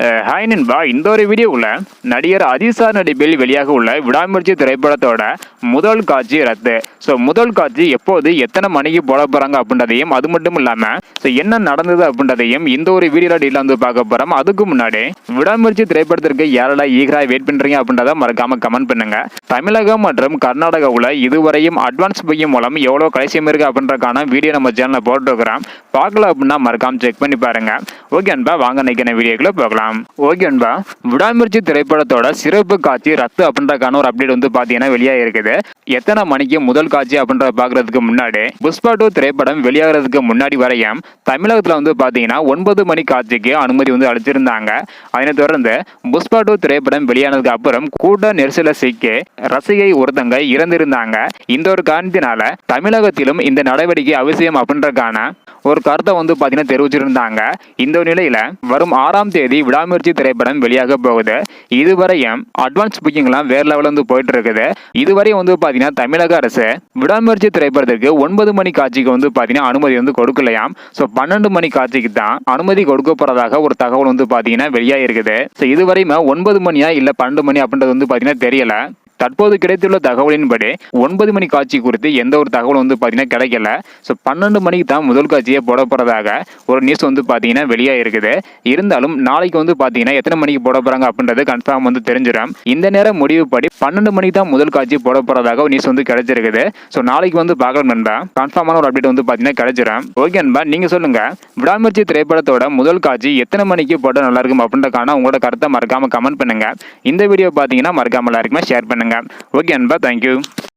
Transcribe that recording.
Hi நண்பா இந்த ஒரு வீடியோவில் நடிகர் அதிசா நடிப்பில் வெளியாக உள்ள விடாமுயற்சி திரைப்படத்தோட முதல் காட்சி ரத்து. ஸோ முதல் காட்சி எப்போது எத்தனை மணிக்கு போட போகிறாங்க அப்படின்றதையும் அது மட்டும் இல்லாமல் ஸோ என்ன நடந்தது அப்படின்றதையும் இந்த ஒரு வீடியோவில் டீலாக வந்து பார்க்க போகிறோம் அதுக்கு முன்னாடி விடாமுயற்சி திரைப்படத்திற்கு யாரெல்லாம் ஈகராக வெயிட் பண்ணுறீங்க அப்படின்றத மறக்காம கமெண்ட் பண்ணுங்க. தமிழகம் மற்றும் கர்நாடகாவில் இதுவரையும் அட்வான்ஸ் பையன் மூலம் எவ்வளோ கடைசியம் இருக்குது அப்படின்றக்கான வீடியோ நம்ம சேனலில் போட்டுருக்கிறோம். பார்க்கல அப்படின்னா மறக்காமல் செக் பண்ணி பாருங்கள் ஓகே அன்பா வாங்க நினைக்கிற பார்க்கலாம் பார்க்கலாம். ஓகே அன்பா விடாமுயற்சி திரைப்படத்தோட சிறப்பு காட்சி ரத்து அப்படின்றக்கான ஒரு அப்டேட் வந்து பார்த்தீங்கன்னா வெளியாக இருக்குது. எத்தனை மணிக்கு முதல் காட்சி அப்படின்ற பார்க்கறதுக்கு முன்னாடி புஷ்பா டூ திரைப்படம் வெளியாகிறதுக்கு முன்னாடி வரையும் தமிழகத்தில் வந்து பார்த்தீங்கன்னா ஒன்பது மணி காட்சிக்கு அனுமதி வந்து அளிச்சிருந்தாங்க. அதனை தொடர்ந்து புஷ்பா டூ திரைப்படம் வெளியானதுக்கு அப்புறம் கூட்ட நெரிசல சிக்கி ரசிகை ஒருத்தங்க இறந்திருந்தாங்க. இந்த ஒரு காரணத்தினால தமிழகத்திலும் இந்த நடவடிக்கை அவசியம் அப்படின்றக்கான ஒரு கருத்தை வந்து பார்த்தீங்கன்னா தெரிவிச்சிருந்தாங்க. இந்த நிலையில வரும் ஆறாம் தேதி விட விடாமுயற்சி திரைப்படம் வெளியாக போகுது. இதுவரையும் அட்வான்ஸ் புக்கிங்லாம் வேற லெவலில் வந்து போயிட்டு இருக்குது இதுவரை வந்து பார்த்தீங்கன்னா தமிழக அரசு விடாமுயற்சி திரைப்படத்திற்கு ஒன்பது மணி காட்சிக்கு வந்து பார்த்தீங்கன்னா அனுமதி வந்து கொடுக்கலையாம். ஸோ பன்னெண்டு மணி காட்சிக்கு தான் அனுமதி கொடுக்க போறதாக ஒரு தகவல் வந்து பார்த்தீங்கன்னா வெளியாக இருக்குது ஸோ இதுவரையுமே ஒன்பது மணியா இல்லை பன்னெண்டு மணி அப்படின்றது வந்து பார்த்தீங்கன்னா தெரியல. தற்போது கிடைத்துள்ள தகவலின்படி ஒன்பது மணி காட்சி குறித்து எந்த ஒரு தகவலும் வந்து பார்த்தீங்கன்னா கிடைக்கல. ஸோ பன்னெண்டு மணிக்கு தான் முதல் காட்சியை போட போகிறதாக ஒரு நியூஸ் வந்து பார்த்தீங்கன்னா வெளியாக இருக்குது இருந்தாலும் நாளைக்கு வந்து பார்த்தீங்கன்னா எத்தனை மணிக்கு போட போகிறாங்க அப்படின்றது கன்ஃபார்ம் வந்து தெரிஞ்சிடும். இந்த நேரம் முடிவுப்படி பன்னெண்டு மணிக்கு தான் முதல் காட்சி போட போகிறதாக ஒரு நியூஸ் வந்து கிடைச்சிருக்குது. ஸோ நாளைக்கு வந்து பார்க்கலாம் நண்பா. கன்ஃபார்மான ஒரு அப்டேட் வந்து பார்த்தீங்கன்னா கிடைச்சிடும் ஓகே நண்பா நீங்கள் சொல்லுங்க. விடாமுயற்சி திரைப்படத்தோட முதல் காட்சி எத்தனை மணிக்கு போட நல்லா இருக்கும் அப்படின்றக்கான உங்களோட கருத்தை மறக்காம கமெண்ட் பண்ணுங்க. இந்த வீடியோ பார்த்தீங்கன்னா மறக்காம எல்லாருக்குமே ஷேர் பண்ணுங்கள் ஓகே அன்பா தேங்க்யூ